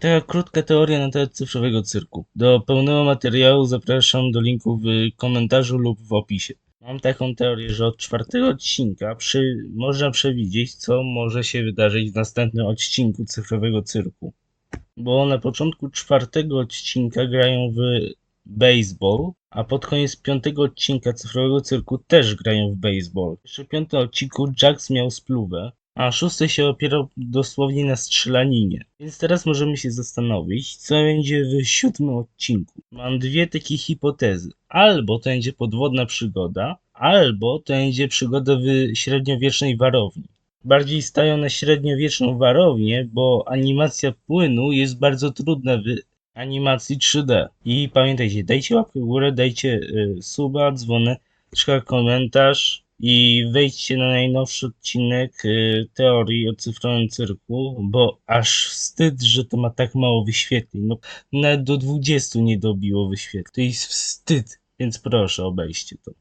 Taka krótka teoria na temat cyfrowego cyrku. Do pełnego materiału zapraszam do linku w komentarzu lub w opisie. Mam taką teorię, że od czwartego odcinka przy... można przewidzieć, co może się wydarzyć w następnym odcinku cyfrowego cyrku. Bo na początku czwartego odcinka grają w baseball, a pod koniec piątego odcinka cyfrowego cyrku też grają w baseball. W piątym odcinku Jax miał spluwę, a szósty się opierał dosłownie na strzelaninie. Więc teraz możemy się zastanowić, co będzie w siódmym odcinku. Mam dwie takie hipotezy. Albo to będzie podwodna przygoda, albo to będzie przygoda w średniowiecznej warowni. Bardziej stają na średniowieczną warownię, bo animacja płynu jest bardzo trudna w animacji 3D. I pamiętajcie, dajcie łapkę w górę, dajcie y, suba, dzwoneczka, komentarz i wejdźcie na najnowszy odcinek y, teorii o cyfrowym cyrku, bo aż wstyd, że to ma tak mało wyświetleń. No, nawet do 20 nie dobiło wyświetleń. To jest wstyd, więc proszę obejście to.